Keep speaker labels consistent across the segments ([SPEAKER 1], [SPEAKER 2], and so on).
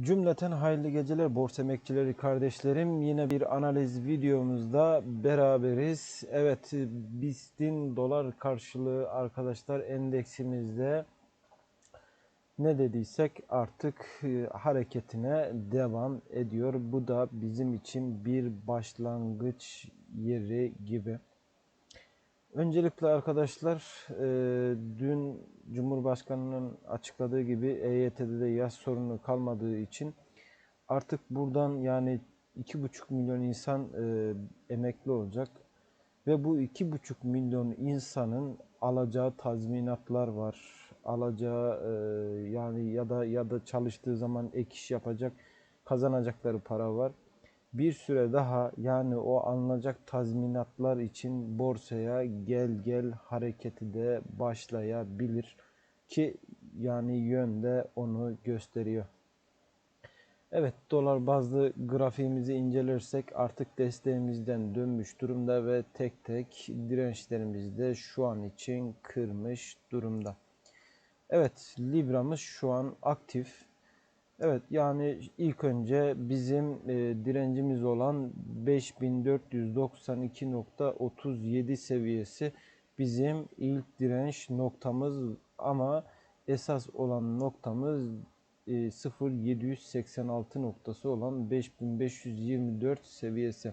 [SPEAKER 1] Cümleten hayırlı geceler borsa emekçileri kardeşlerim. Yine bir analiz videomuzda beraberiz. Evet BIST'in dolar karşılığı arkadaşlar endeksimizde ne dediysek artık e, hareketine devam ediyor. Bu da bizim için bir başlangıç yeri gibi. Öncelikle arkadaşlar e, dün Cumhurbaşkanı'nın açıkladığı gibi EYT'de de yaz sorunu kalmadığı için artık buradan yani 2,5 milyon insan e, emekli olacak ve bu 2,5 milyon insanın alacağı tazminatlar var. Alacağı e, yani ya da ya da çalıştığı zaman ek iş yapacak kazanacakları para var bir süre daha yani o alınacak tazminatlar için borsaya gel gel hareketi de başlayabilir ki yani yönde onu gösteriyor. Evet dolar bazlı grafiğimizi incelersek artık desteğimizden dönmüş durumda ve tek tek dirençlerimizi de şu an için kırmış durumda. Evet Libra'mız şu an aktif. Evet yani ilk önce bizim e, direncimiz olan 5492.37 seviyesi bizim ilk direnç noktamız ama esas olan noktamız e, 0786 noktası olan 5524 seviyesi.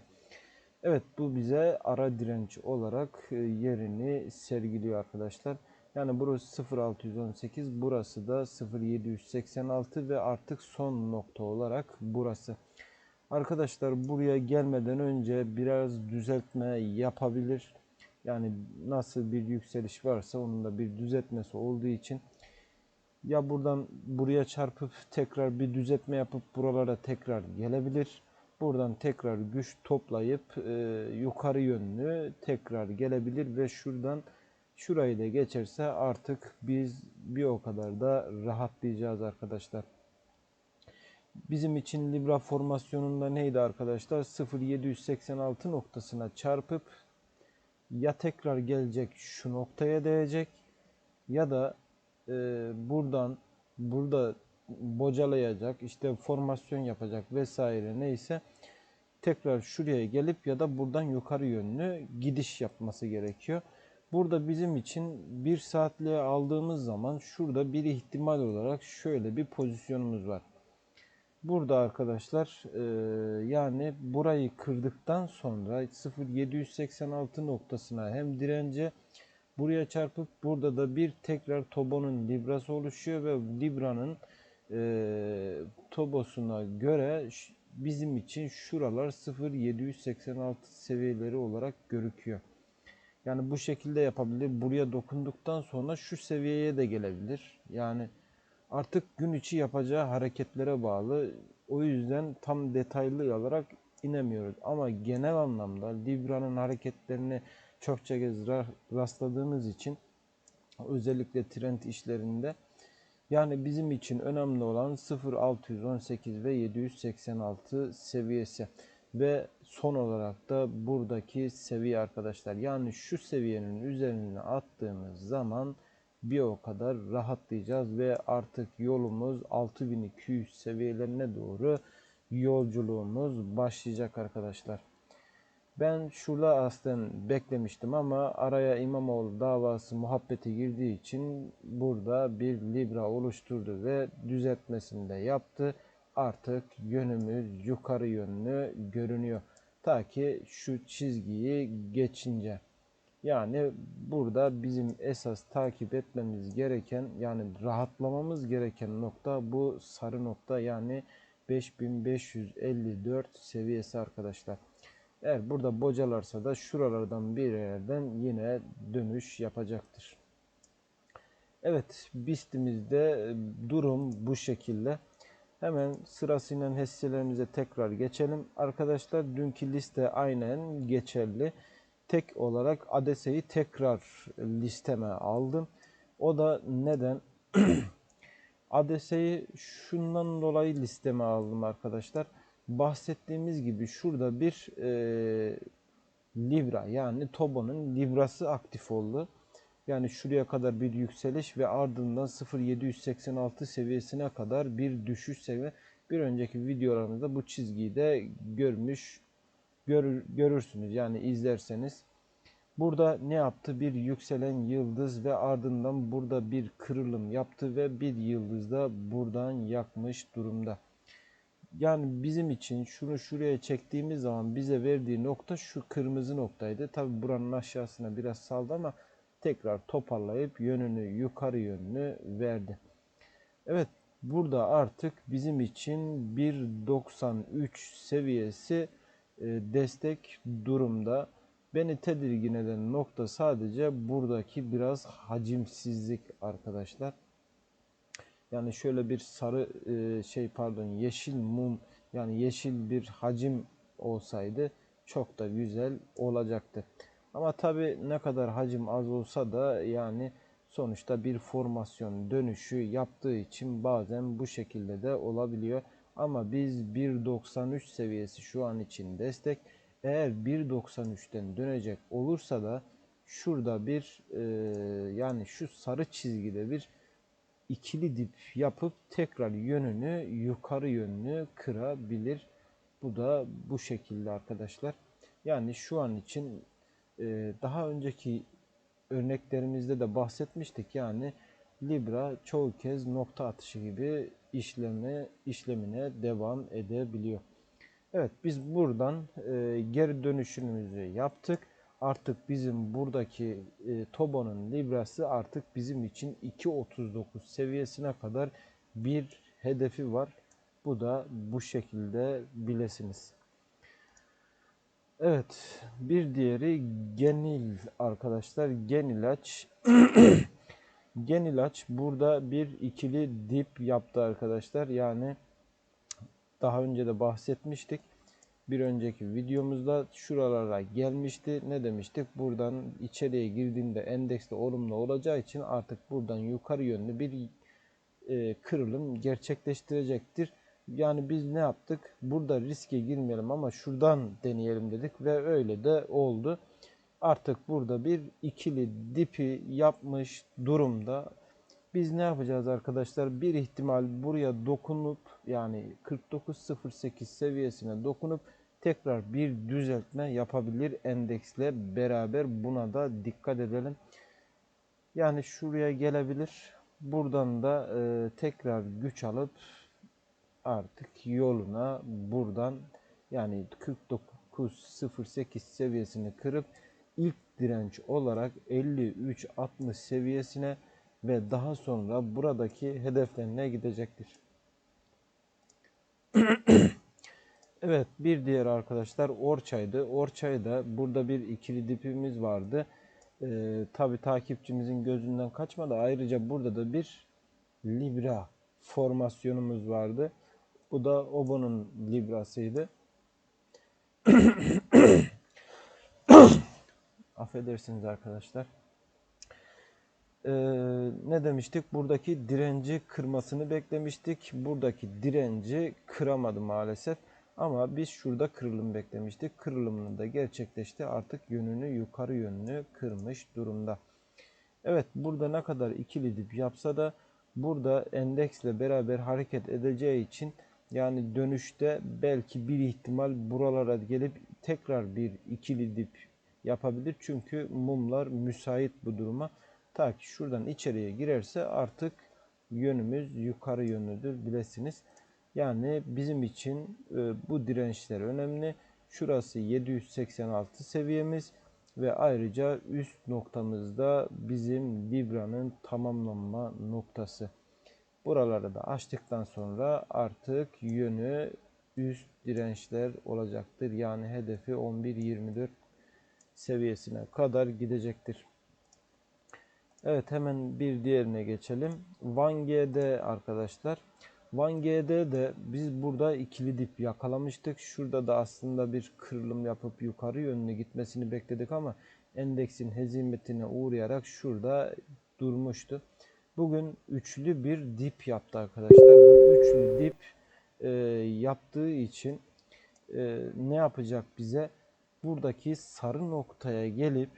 [SPEAKER 1] Evet bu bize ara direnç olarak e, yerini sergiliyor arkadaşlar. Yani burası 0618, burası da 0786 ve artık son nokta olarak burası. Arkadaşlar buraya gelmeden önce biraz düzeltme yapabilir. Yani nasıl bir yükseliş varsa onun da bir düzeltmesi olduğu için ya buradan buraya çarpıp tekrar bir düzeltme yapıp buralara tekrar gelebilir. Buradan tekrar güç toplayıp e, yukarı yönlü tekrar gelebilir ve şuradan Şurayı da geçerse artık biz bir o kadar da rahatlayacağız arkadaşlar. Bizim için Libra formasyonunda neydi arkadaşlar? 0786 noktasına çarpıp ya tekrar gelecek şu noktaya değecek ya da e, buradan burada bocalayacak işte formasyon yapacak vesaire neyse tekrar şuraya gelip ya da buradan yukarı yönlü gidiş yapması gerekiyor. Burada bizim için bir saatliğe aldığımız zaman şurada bir ihtimal olarak şöyle bir pozisyonumuz var. Burada arkadaşlar e, yani burayı kırdıktan sonra 0786 noktasına hem dirence buraya çarpıp burada da bir tekrar Tobo'nun librası oluşuyor ve libranın e, Tobos'una göre bizim için şuralar 0786 seviyeleri olarak görüküyor. Yani bu şekilde yapabilir. Buraya dokunduktan sonra şu seviyeye de gelebilir. Yani artık gün içi yapacağı hareketlere bağlı. O yüzden tam detaylı olarak inemiyoruz. Ama genel anlamda Libra'nın hareketlerini çokça kez rastladığımız için özellikle trend işlerinde yani bizim için önemli olan 0618 ve 786 seviyesi. Ve son olarak da buradaki seviye arkadaşlar. Yani şu seviyenin üzerine attığımız zaman bir o kadar rahatlayacağız ve artık yolumuz 6200 seviyelerine doğru yolculuğumuz başlayacak arkadaşlar. Ben şurada aslında beklemiştim ama araya İmamoğlu davası muhabbeti girdiği için burada bir libra oluşturdu ve düzeltmesini de yaptı artık yönümüz yukarı yönlü görünüyor. Ta ki şu çizgiyi geçince. Yani burada bizim esas takip etmemiz gereken yani rahatlamamız gereken nokta bu sarı nokta yani 5554 seviyesi arkadaşlar. Eğer burada bocalarsa da şuralardan bir yerden yine dönüş yapacaktır. Evet BIST'imizde durum bu şekilde. Hemen sırasıyla hisselerimize tekrar geçelim. Arkadaşlar dünkü liste aynen geçerli. Tek olarak ADS'yi tekrar listeme aldım. O da neden? ADS'yi şundan dolayı listeme aldım arkadaşlar. Bahsettiğimiz gibi şurada bir e, Libra yani Tobo'nun Librası aktif oldu. Yani şuraya kadar bir yükseliş ve ardından 0.786 seviyesine kadar bir düşüş seviye. Bir önceki videolarımızda bu çizgiyi de görmüş görür, görürsünüz yani izlerseniz. Burada ne yaptı? Bir yükselen yıldız ve ardından burada bir kırılım yaptı ve bir yıldız da buradan yakmış durumda. Yani bizim için şunu şuraya çektiğimiz zaman bize verdiği nokta şu kırmızı noktaydı. Tabi buranın aşağısına biraz saldı ama tekrar toparlayıp yönünü yukarı yönlü verdi. Evet burada artık bizim için 1.93 seviyesi e, destek durumda. Beni tedirgin eden nokta sadece buradaki biraz hacimsizlik arkadaşlar. Yani şöyle bir sarı e, şey pardon yeşil mum yani yeşil bir hacim olsaydı çok da güzel olacaktı. Ama tabi ne kadar hacim az olsa da yani sonuçta bir formasyon dönüşü yaptığı için bazen bu şekilde de olabiliyor. Ama biz 1.93 seviyesi şu an için destek. Eğer 1.93'ten dönecek olursa da şurada bir e, yani şu sarı çizgide bir ikili dip yapıp tekrar yönünü yukarı yönlü kırabilir. Bu da bu şekilde arkadaşlar. Yani şu an için daha önceki örneklerimizde de bahsetmiştik. Yani Libra çoğu kez nokta atışı gibi işleme işlemine devam edebiliyor. Evet biz buradan e, geri dönüşümümüzü yaptık. Artık bizim buradaki e, Tobo'nun Librası artık bizim için 2.39 seviyesine kadar bir hedefi var. Bu da bu şekilde bilesiniz. Evet bir diğeri Genil arkadaşlar. Genilaç. Genilaç burada bir ikili dip yaptı arkadaşlar. Yani daha önce de bahsetmiştik. Bir önceki videomuzda şuralara gelmişti. Ne demiştik? Buradan içeriye girdiğinde endekste olumlu olacağı için artık buradan yukarı yönlü bir e, kırılım gerçekleştirecektir. Yani biz ne yaptık? Burada riske girmeyelim ama şuradan deneyelim dedik ve öyle de oldu. Artık burada bir ikili dipi yapmış durumda. Biz ne yapacağız arkadaşlar? Bir ihtimal buraya dokunup yani 49.08 seviyesine dokunup tekrar bir düzeltme yapabilir endeksle beraber. Buna da dikkat edelim. Yani şuraya gelebilir. Buradan da e, tekrar güç alıp artık yoluna buradan yani 49.08 seviyesini kırıp ilk direnç olarak 53.60 seviyesine ve daha sonra buradaki hedeflerine gidecektir. evet bir diğer arkadaşlar Orçay'dı. Orçay'da burada bir ikili dipimiz vardı. Ee, Tabi takipçimizin gözünden kaçmadı. Ayrıca burada da bir Libra formasyonumuz vardı. Bu da Obo'nun Libra'sıydı. Affedersiniz arkadaşlar. Ee, ne demiştik? Buradaki direnci kırmasını beklemiştik. Buradaki direnci kıramadı maalesef. Ama biz şurada kırılım beklemiştik. Kırılımını da gerçekleşti. Artık yönünü yukarı yönlü kırmış durumda. Evet burada ne kadar ikili dip yapsa da burada endeksle beraber hareket edeceği için yani dönüşte belki bir ihtimal buralara gelip tekrar bir ikili dip yapabilir. Çünkü mumlar müsait bu duruma. Ta ki şuradan içeriye girerse artık yönümüz yukarı yönlüdür bilesiniz. Yani bizim için e, bu dirençler önemli. Şurası 786 seviyemiz ve ayrıca üst noktamızda bizim Libra'nın tamamlanma noktası. Buraları da açtıktan sonra artık yönü üst dirençler olacaktır. Yani hedefi 11.24 seviyesine kadar gidecektir. Evet hemen bir diğerine geçelim. Van G'de arkadaşlar. Van G'de de biz burada ikili dip yakalamıştık. Şurada da aslında bir kırılım yapıp yukarı yönlü gitmesini bekledik ama endeksin hezimetine uğrayarak şurada durmuştu. Bugün üçlü bir dip yaptı arkadaşlar. Bu üçlü dip e, yaptığı için e, ne yapacak bize? Buradaki sarı noktaya gelip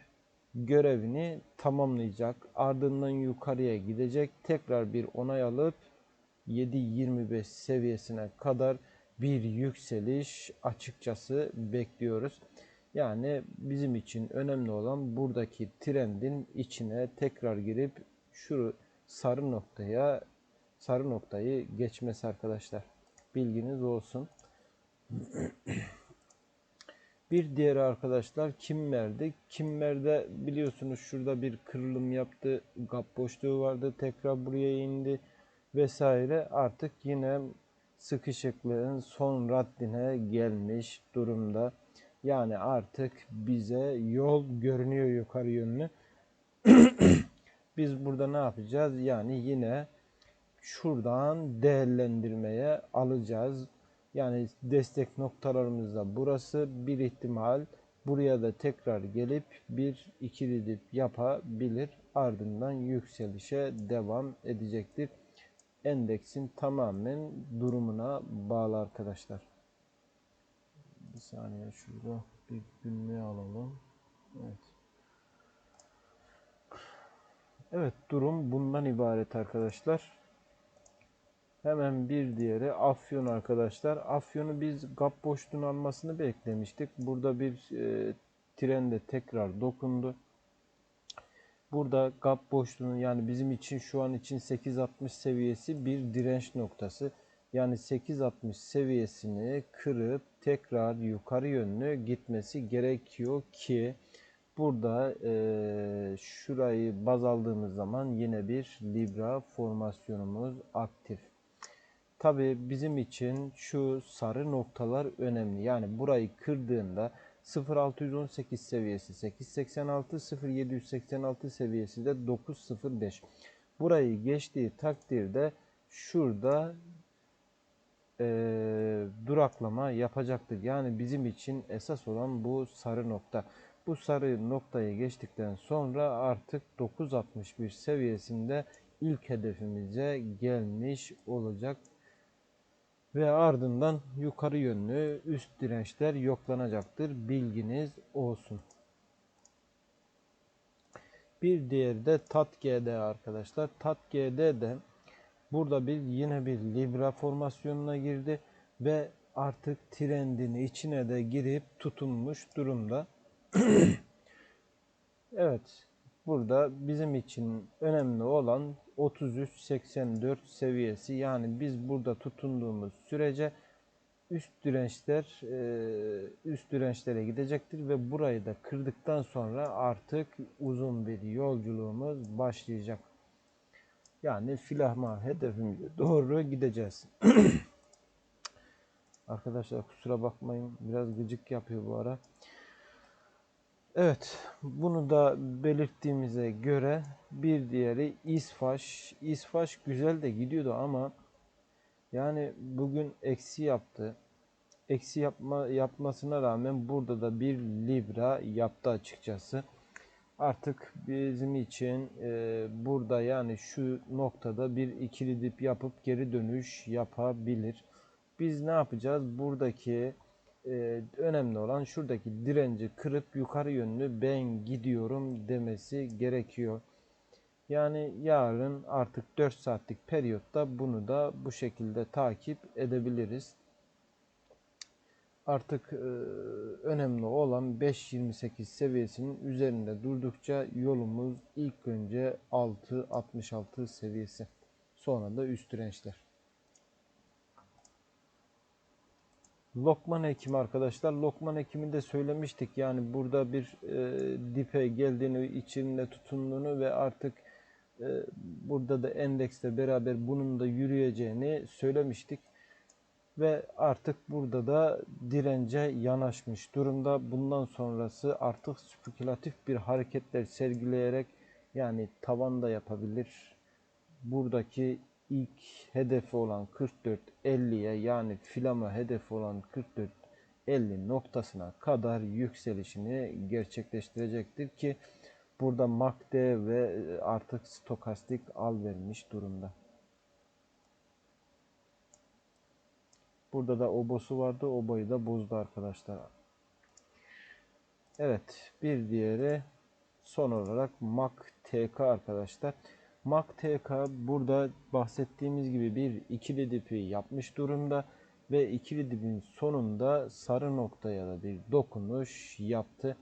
[SPEAKER 1] görevini tamamlayacak. Ardından yukarıya gidecek. Tekrar bir onay alıp 7.25 seviyesine kadar bir yükseliş açıkçası bekliyoruz. Yani bizim için önemli olan buradaki trendin içine tekrar girip şu sarı noktaya sarı noktayı geçmesi arkadaşlar. Bilginiz olsun. Bir diğeri arkadaşlar Kimmer'di. Kimmer'de biliyorsunuz şurada bir kırılım yaptı. Gap boşluğu vardı. Tekrar buraya indi vesaire. Artık yine sıkışıklığın son raddine gelmiş durumda. Yani artık bize yol görünüyor yukarı yönlü. Biz burada ne yapacağız? Yani yine şuradan değerlendirmeye alacağız. Yani destek noktalarımız da burası bir ihtimal buraya da tekrar gelip bir ikili dip yapabilir. Ardından yükselişe devam edecektir. Endeksin tamamen durumuna bağlı arkadaşlar. Bir saniye şurada bir günlüğü alalım. Evet. Evet durum bundan ibaret arkadaşlar. Hemen bir diğeri Afyon arkadaşlar. Afyon'u biz gap boşluğunu almasını beklemiştik. Burada bir e, tren de tekrar dokundu. Burada gap boşluğunu yani bizim için şu an için 8.60 seviyesi bir direnç noktası. Yani 8.60 seviyesini kırıp tekrar yukarı yönlü gitmesi gerekiyor ki burada e, şurayı baz aldığımız zaman yine bir Libra formasyonumuz aktif. Tabi bizim için şu sarı noktalar önemli. Yani burayı kırdığında 0618 seviyesi 886, 0786 seviyesi de 905. Burayı geçtiği takdirde şurada e, duraklama yapacaktır. Yani bizim için esas olan bu sarı nokta. Bu sarı noktayı geçtikten sonra artık 961 seviyesinde ilk hedefimize gelmiş olacak ve ardından yukarı yönlü üst dirençler yoklanacaktır. Bilginiz olsun. Bir diğeri de TAT-GD arkadaşlar. TAT-GD de burada bir yine bir Libra formasyonuna girdi ve artık trendin içine de girip tutunmuş durumda. evet. Burada bizim için önemli olan 33-84 seviyesi yani biz burada tutunduğumuz sürece üst dirençler e, üst dirençlere gidecektir ve burayı da kırdıktan sonra artık uzun bir yolculuğumuz başlayacak. Yani filahma hedefimize doğru gideceğiz. Arkadaşlar kusura bakmayın biraz gıcık yapıyor bu ara. Evet, bunu da belirttiğimize göre bir diğeri İsfaş. İsfaş güzel de gidiyordu ama yani bugün eksi yaptı. Eksi yapma yapmasına rağmen burada da bir libra yaptı açıkçası. Artık bizim için e, burada yani şu noktada bir ikili dip yapıp geri dönüş yapabilir. Biz ne yapacağız? Buradaki e, önemli olan şuradaki direnci kırıp yukarı yönlü ben gidiyorum demesi gerekiyor. Yani yarın artık 4 saatlik periyotta bunu da bu şekilde takip edebiliriz. Artık e, önemli olan 5.28 seviyesinin üzerinde durdukça yolumuz ilk önce 6.66 seviyesi. Sonra da üst dirençler. Lokman hekimi arkadaşlar. Lokman hekiminde söylemiştik. Yani burada bir e, dipe geldiğini, içinde tutunduğunu ve artık e, burada da endekste beraber bunun da yürüyeceğini söylemiştik. Ve artık burada da dirence yanaşmış durumda. Bundan sonrası artık spekülatif bir hareketler sergileyerek yani tavan da yapabilir. Buradaki ilk hedefi olan 44.50'ye yani filama hedefi olan 44.50 noktasına kadar yükselişini gerçekleştirecektir ki burada MACD ve artık stokastik al vermiş durumda. Burada da obosu vardı. Oboyu da bozdu arkadaşlar. Evet. Bir diğeri son olarak MAC TK arkadaşlar. MACTK burada bahsettiğimiz gibi bir ikili dipi yapmış durumda ve ikili dipin sonunda sarı noktaya da bir dokunuş yaptı.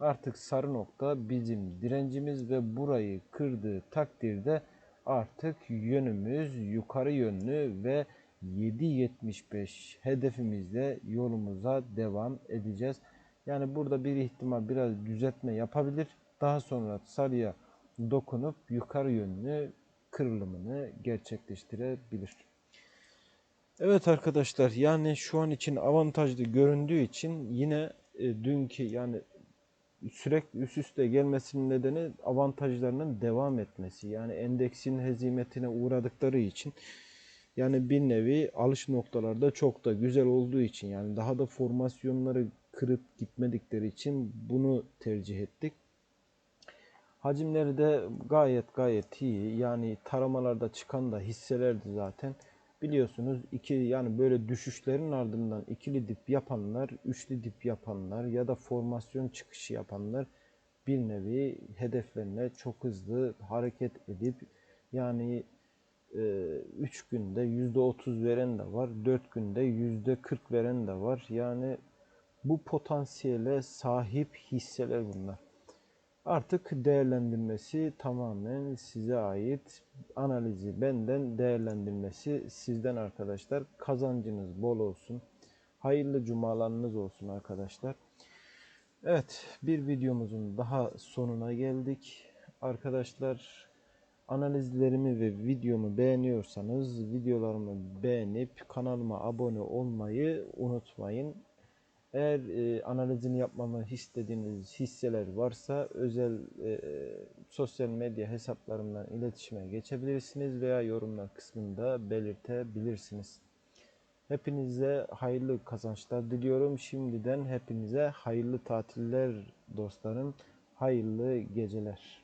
[SPEAKER 1] Artık sarı nokta bizim direncimiz ve burayı kırdığı takdirde artık yönümüz yukarı yönlü ve 7.75 hedefimizle yolumuza devam edeceğiz. Yani burada bir ihtimal biraz düzeltme yapabilir. Daha sonra sarıya dokunup yukarı yönlü kırılımını gerçekleştirebilir. Evet arkadaşlar yani şu an için avantajlı göründüğü için yine e, dünkü yani sürekli üst üste gelmesinin nedeni avantajlarının devam etmesi. Yani endeksin hezimetine uğradıkları için yani bir nevi alış noktalarda çok da güzel olduğu için yani daha da formasyonları kırıp gitmedikleri için bunu tercih ettik. Hacimleri de gayet gayet iyi. Yani taramalarda çıkan da hisselerdi zaten. Biliyorsunuz iki yani böyle düşüşlerin ardından ikili dip yapanlar, üçlü dip yapanlar ya da formasyon çıkışı yapanlar bir nevi hedeflerine çok hızlı hareket edip yani 3 e, günde %30 veren de var, 4 günde %40 veren de var. Yani bu potansiyele sahip hisseler bunlar. Artık değerlendirmesi tamamen size ait. Analizi benden, değerlendirmesi sizden arkadaşlar. Kazancınız bol olsun. Hayırlı cumalarınız olsun arkadaşlar. Evet, bir videomuzun daha sonuna geldik. Arkadaşlar analizlerimi ve videomu beğeniyorsanız videolarımı beğenip kanalıma abone olmayı unutmayın. Eğer e, analizini yapmamı istediğiniz hisseler varsa özel e, sosyal medya hesaplarımdan iletişime geçebilirsiniz veya yorumlar kısmında belirtebilirsiniz. Hepinize hayırlı kazançlar diliyorum. Şimdiden hepinize hayırlı tatiller dostlarım. Hayırlı geceler.